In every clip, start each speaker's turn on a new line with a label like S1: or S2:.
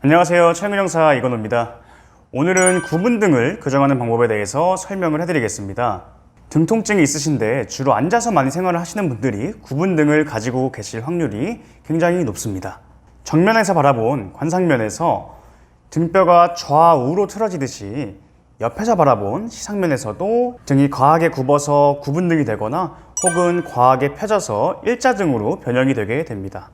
S1: 안녕하세요. 최근영사 이건호입니다. 오늘은 구분 등을 교정하는 방법에 대해서 설명을 해드리겠습니다. 등 통증이 있으신데 주로 앉아서 많이 생활을 하시는 분들이 구분 등을 가지고 계실 확률이 굉장히 높습니다. 정면에서 바라본 관상면에서 등뼈가 좌우로 틀어지듯이 옆에서 바라본 시상면에서도 등이 과하게 굽어서 구분 등이 되거나 혹은 과하게 펴져서 일자 등으로 변형이 되게 됩니다.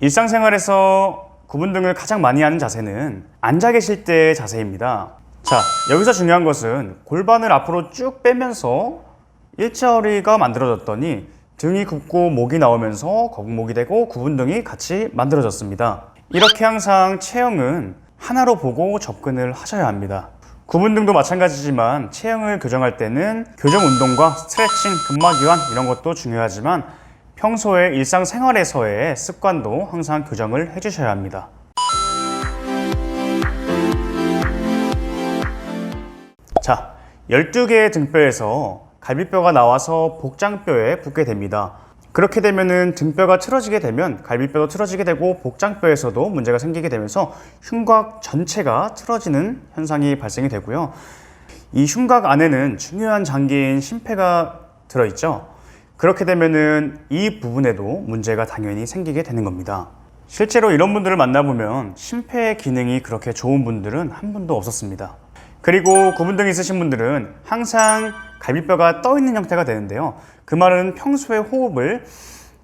S1: 일상생활에서 구분 등을 가장 많이 하는 자세는 앉아 계실 때의 자세입니다. 자, 여기서 중요한 것은 골반을 앞으로 쭉 빼면서 일자 허리가 만들어졌더니 등이 굽고 목이 나오면서 거북목이 되고 구분등이 같이 만들어졌습니다. 이렇게 항상 체형은 하나로 보고 접근을 하셔야 합니다. 구분등도 마찬가지지만 체형을 교정할 때는 교정 운동과 스트레칭, 근막 이완 이런 것도 중요하지만 평소에 일상생활에서의 습관도 항상 교정을 해주셔야 합니다. 자, 12개의 등뼈에서 갈비뼈가 나와서 복장뼈에 붙게 됩니다. 그렇게 되면은 등뼈가 틀어지게 되면 갈비뼈도 틀어지게 되고 복장뼈에서도 문제가 생기게 되면서 흉곽 전체가 틀어지는 현상이 발생이 되고요. 이 흉곽 안에는 중요한 장기인 심폐가 들어있죠. 그렇게 되면은 이 부분에도 문제가 당연히 생기게 되는 겁니다. 실제로 이런 분들을 만나보면 심폐 기능이 그렇게 좋은 분들은 한 분도 없었습니다. 그리고 구분등 있으신 분들은 항상 갈비뼈가 떠 있는 형태가 되는데요. 그 말은 평소에 호흡을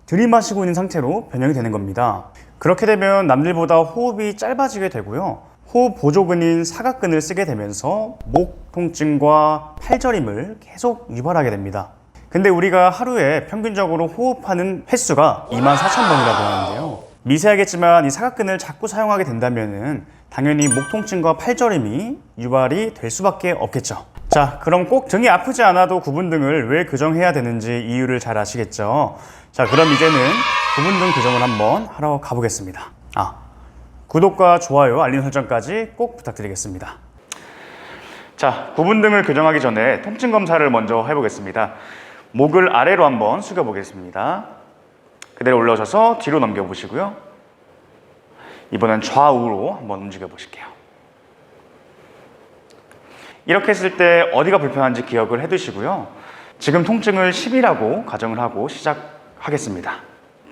S1: 들이마시고 있는 상태로 변형이 되는 겁니다. 그렇게 되면 남들보다 호흡이 짧아지게 되고요. 호흡 보조근인 사각근을 쓰게 되면서 목 통증과 팔저림을 계속 유발하게 됩니다. 근데 우리가 하루에 평균적으로 호흡하는 횟수가 24,000번이라고 하는데요. 미세하겠지만 이 사각근을 자꾸 사용하게 된다면은 당연히 목 통증과 팔저림이 유발이 될 수밖에 없겠죠. 자, 그럼 꼭 등이 아프지 않아도 구분등을 왜 교정해야 되는지 이유를 잘 아시겠죠? 자, 그럼 이제는 구분등 교정을 한번 하러 가보겠습니다. 아, 구독과 좋아요, 알림 설정까지 꼭 부탁드리겠습니다. 자, 구분등을 교정하기 전에 통증 검사를 먼저 해보겠습니다. 목을 아래로 한번 숙여 보겠습니다. 그대로 올라오셔서 뒤로 넘겨 보시고요. 이번엔 좌우로 한번 움직여 보실게요. 이렇게 했을 때 어디가 불편한지 기억을 해 두시고요. 지금 통증을 10이라고 가정을 하고 시작하겠습니다.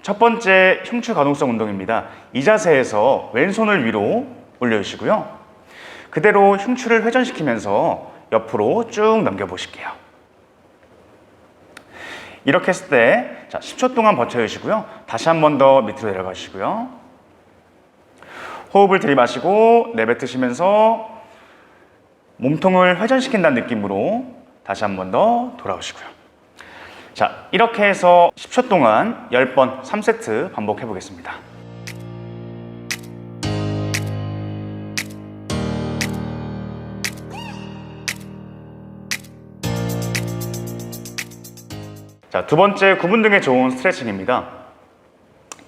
S1: 첫 번째 흉추 가동성 운동입니다. 이 자세에서 왼손을 위로 올려주시고요. 그대로 흉추를 회전시키면서 옆으로 쭉 넘겨보실게요. 이렇게 했을 때 자, 10초 동안 버텨주시고요. 다시 한 번 더 밑으로 내려가시고요. 호흡을 들이마시고 내뱉으시면서 몸통을 회전시킨다는 느낌으로 다시 한 번 더 돌아오시고요. 자, 이렇게 해서 10초 동안 10번 3세트 반복해 보겠습니다. 자, 두 번째 구분 등에 좋은 스트레칭입니다.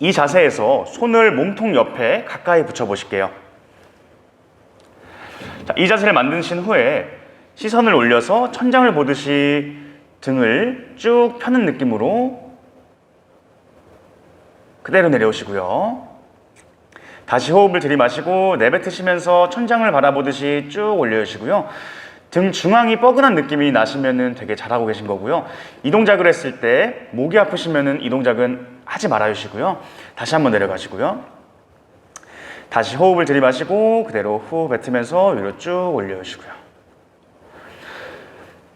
S1: 이 자세에서 손을 몸통 옆에 가까이 붙여 보실게요. 자, 이 자세를 만드신 후에 시선을 올려서 천장을 보듯이 등을 쭉 펴는 느낌으로 그대로 내려오시고요. 다시 호흡을 들이마시고 내뱉으시면서 천장을 바라보듯이 쭉 올려주시고요. 등 중앙이 뻐근한 느낌이 나시면 되게 잘하고 계신 거고요. 이 동작을 했을 때 목이 아프시면 이 동작은 하지 말아 주시고요. 다시 한번 내려가시고요. 다시 호흡을 들이마시고 그대로 후 뱉으면서 위로 쭉 올려주시고요.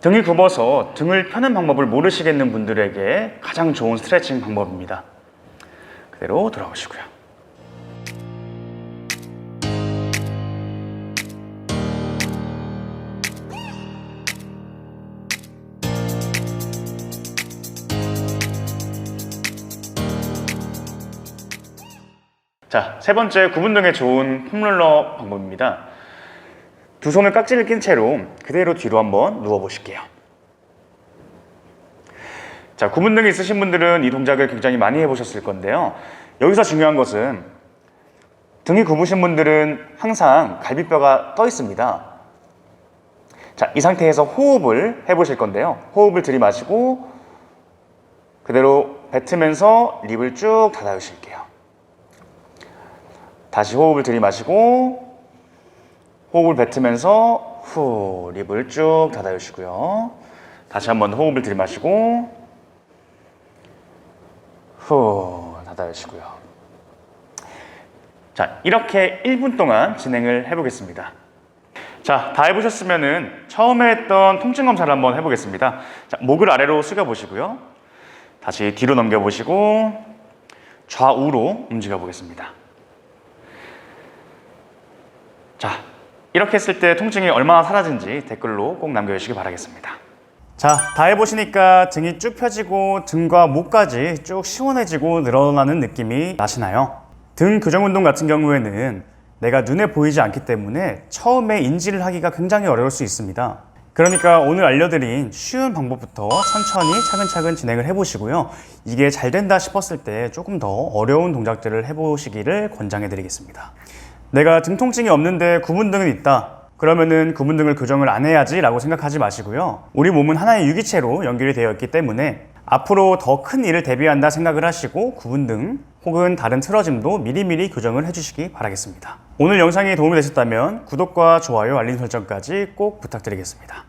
S1: 등이 굽어서 등을 펴는 방법을 모르시겠는 분들에게 가장 좋은 스트레칭 방법입니다. 그대로 돌아오시고요. 자, 세 번째 구분 등에 좋은 폼롤러 방법입니다. 두 손을 깍지를 낀 채로 그대로 뒤로 한번 누워 보실게요. 자, 구분 등이 있으신 분들은 이 동작을 굉장히 많이 해보셨을 건데요. 여기서 중요한 것은 등이 굽으신 분들은 항상 갈비뼈가 떠 있습니다. 자, 이 상태에서 호흡을 해보실 건데요. 호흡을 들이마시고 그대로 뱉으면서 립을 쭉 닫아주실게요. 다시 호흡을 들이마시고 호흡을 뱉으면서 후 립을 쭉 닫아주시고요. 다시 한번 호흡을 들이마시고 후 닫아주시고요. 자, 이렇게 1분 동안 진행을 해보겠습니다. 자, 다 해보셨으면은 처음에 했던 통증 검사를 한번 해보겠습니다. 자, 목을 아래로 숙여 보시고요. 다시 뒤로 넘겨 보시고 좌우로 움직여 보겠습니다. 자, 이렇게 했을 때 통증이 얼마나 사라진지 댓글로 꼭 남겨주시기 바라겠습니다. 자, 다 해보시니까 등이 쭉 펴지고 등과 목까지 쭉 시원해지고 늘어나는 느낌이 나시나요? 등 교정 운동 같은 경우에는 내가 눈에 보이지 않기 때문에 처음에 인지를 하기가 굉장히 어려울 수 있습니다. 그러니까 오늘 알려드린 쉬운 방법부터 천천히 차근차근 진행을 해보시고요. 이게 잘 된다 싶었을 때 조금 더 어려운 동작들을 해보시기를 권장해드리겠습니다. 내가 등 통증이 없는데 구분등은 있다. 그러면은 구분등을 교정을 안 해야지 라고 생각하지 마시고요. 우리 몸은 하나의 유기체로 연결이 되어 있기 때문에 앞으로 더 큰 일을 대비한다 생각을 하시고 구분등 혹은 다른 틀어짐도 미리미리 교정을 해주시기 바라겠습니다. 오늘 영상이 도움이 되셨다면 구독과 좋아요, 알림 설정까지 꼭 부탁드리겠습니다.